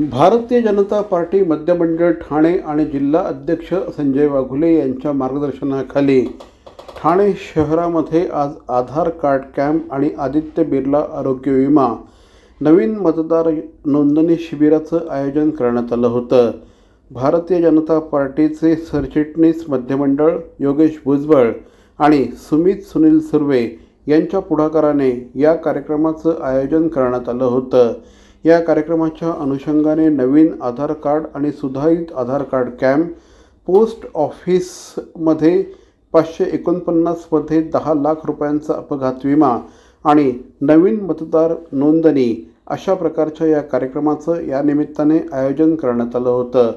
Bharatiya Janata party मध्य मंडळ ठाणे आणि जिल्हा अध्यक्ष संजय वाघुले यांच्या मार्गदर्शनाखाली ठाणे शहरामध्ये आज आधार कार्ड कॅम्प आणि आदित्य बिर्ला आरोग्य विमा नवीन मतदार नोंदणी शिबिराचं आयोजन करण्यात आलं होतं. भारतीय जनता पार्टीचे सरचिटणीस मध्यमंडळ योगेश भुजबळ आणि सुमित सुनील सुर्वे यांच्या पुढाकाराने या कार्यक्रमाचं आयोजन करण्यात आलं होतं. या कार्यक्रमाच्या अनुषंगाने नवीन आधार कार्ड आणि सुधारित आधार कार्ड कॅम्प पोस्ट ऑफिसमध्ये पाचशे एकोणपन्नासमध्ये दहा लाख रुपयांचा अपघात विमा आणि नवीन मतदार नोंदणी अशा प्रकारच्या या कार्यक्रमाचं या निमित्ताने आयोजन करण्यात आलं होतं.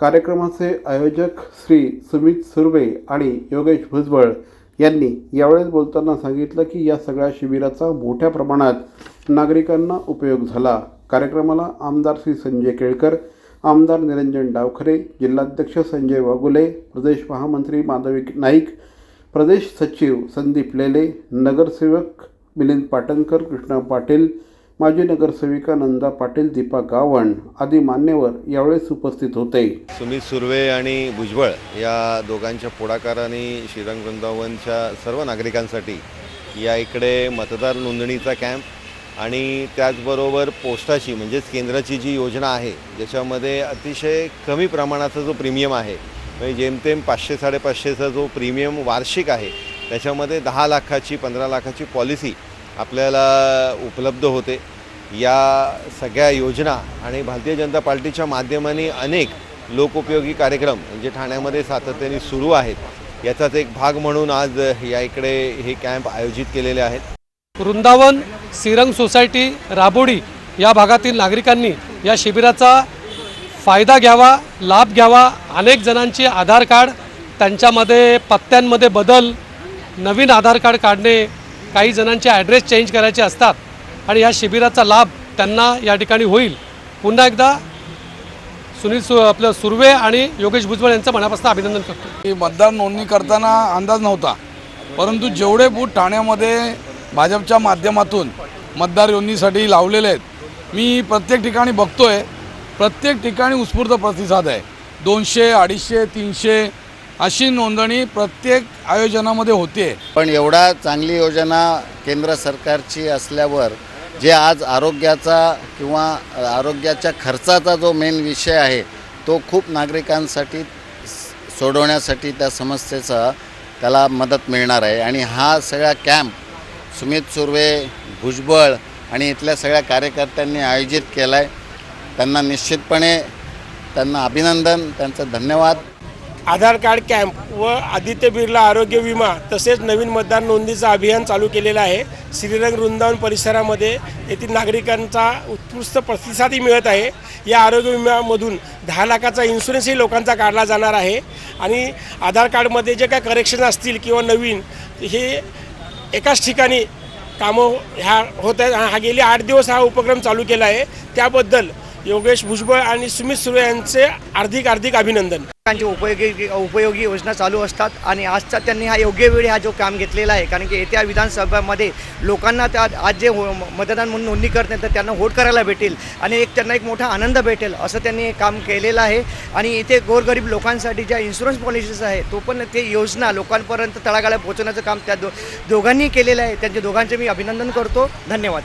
कार्यक्रमाचे आयोजक श्री सुमित सुर्वे आणि योगेश भुजबळ यांनी यावेळेस बोलताना सांगितलं की या सगळ्या शिबिराचा मोठ्या प्रमाणात नागरिकांना उपयोग झाला. कार्यक्रमाला आमदार श्री संजय केळकर आमदार निरंजन डावखरे जिल्हाध्यक्ष संजय वागुले प्रदेश महामंत्री माधवी नाईक प्रदेश सचिव संदीप लेले नगरसेवक मिलिंद पाटणकर कृष्णा पाटील माजी नगरसेविका नंदा पाटील दीपा गावण आदी मान्यवर यावेळेस उपस्थित होते. सुमित सुर्वे आणि भुजबळ या दोघांच्या पुढाकाराने श्रीरंग वृंदावनच्या सर्व नागरिकांसाठी या इकडे मतदार नोंदणीचा कॅम्प आणि त्याचबरोबर पोस्टाची म्हणजेच केंद्राची जी योजना आहे ज्याच्यामध्ये अतिशय कमी प्रमाणाचा जो प्रीमियम आहे म्हणजे जेमतेम पाचशे साडेपाचशेचा जो प्रीमियम वार्षिक आहे त्याच्यामध्ये दहा लाखाची पंधरा लाखाची पॉलिसी आपल्याला उपलब्ध होते. या सगळ्या योजना आणि भारतीय जनता पार्टीच्या माध्यमाने अनेक लोकोपयोगी कार्यक्रम म्हणजे ठाण्यामध्ये सातत्याने सुरू आहेत याचाच एक भाग म्हणून आज या इकडे हे कॅम्प आयोजित केलेले आहेत. वृंदावन सिरंग सोसायटी राबोडी या भागातील नागरिकांनी या शिबिराचा फायदा घ्यावा लाभ घ्यावा अनेक जणांचे आधार कार्ड त्यांच्यामध्ये पत्त्यांमध्ये बदल नवीन आधार कार्ड काढणे काही जणांचे ॲड्रेस चेंज करायचे असतात आणि या शिबिराचा लाभ त्यांना या ठिकाणी होईल. पुन्हा एकदा सुनील सु आपलं सुर्वे आणि योगेश भुजबळ यांचं मनापासून अभिनंदन करतो. की मतदार नोंदणी करताना अंदाज नव्हता परंतु जेवढे बूथ ठाण्यामध्ये भाजपच्या माध्यमातून मतदार नोंदणीसाठी लावलेले आहेत. मी प्रत्येक ठिकाणी बघतो आहे प्रत्येक ठिकाणी उत्स्फूर्त प्रतिसाद आहे. दोनशे अडीचशे तीनशे अशी नोंदणी प्रत्येक आयोजनामध्ये होते. पण एवढा चांगली योजना केंद्र सरकारची असल्यावर जे आज आरोग्याचा किंवा आरोग्याच्या खर्चाचा जो मेन विषय आहे तो खूप नागरिकांसाठी सोडवण्यासाठी त्या समस्येचा त्याला मदत मिळणार आहे. आणि हा सगळा कॅम्प सुमित सुर्वे भुजबळ आणि इथल्या सगळ्या कार्यकर्त्यांनी आयोजित केला आहे त्यांना निश्चितपणे त्यांना अभिनंदन त्यांचं धन्यवाद. आधार कार्ड कॅम्प व आदित्य बिर्ला आरोग्य विमा तसेच नवीन मतदार नोंदीचं अभियान चालू केलेलं आहे. श्रीरंग वृंदावन परिसरामध्ये येथील नागरिकांचा उत्कृष्ट प्रतिसादही मिळत आहे. या आरोग्य विम्यामधून दहा लाखाचा इन्शुरन्सही लोकांचा काढला जाणार आहे. आणि आधार कार्डमध्ये जे काय करेक्शन असतील किंवा नवीन हे एकाच ठिकाणी कामं ह्या होत आहेत. हा गेली आठ दिवस हा उपक्रम चालू केला आहे. त्याबद्दल योगेश भुजबळ आणि सुमित सुर्वे यांचे हार्दिक हार्दिक अभिनंदन. त्यांची उपयोगी उपयोगी योजना चालू असतात आणि आजचा त्यांनी हा योग्य वेळी हा जो काम घेतलेला आहे कारण की येत्या विधानसभामध्ये लोकांना त्या आज जे हो- मतदान म्हणून नोंदणी करत नाही तर त्यांना वोट करायला भेटेल आणि एक त्यांना एक मोठा आनंद भेटेल असं त्यांनी काम केलेलं आहे. आणि इथे गोरगरीब लोकांसाठी ज्या इन्शुरन्स पॉलिसीज आहे तो पण ते योजना लोकांपर्यंत तळागाळा पोहोचवण्याचं काम त्या दो दोघांनी केलेलं आहे. त्यांच्या दोघांचे मी अभिनंदन करतो. धन्यवाद.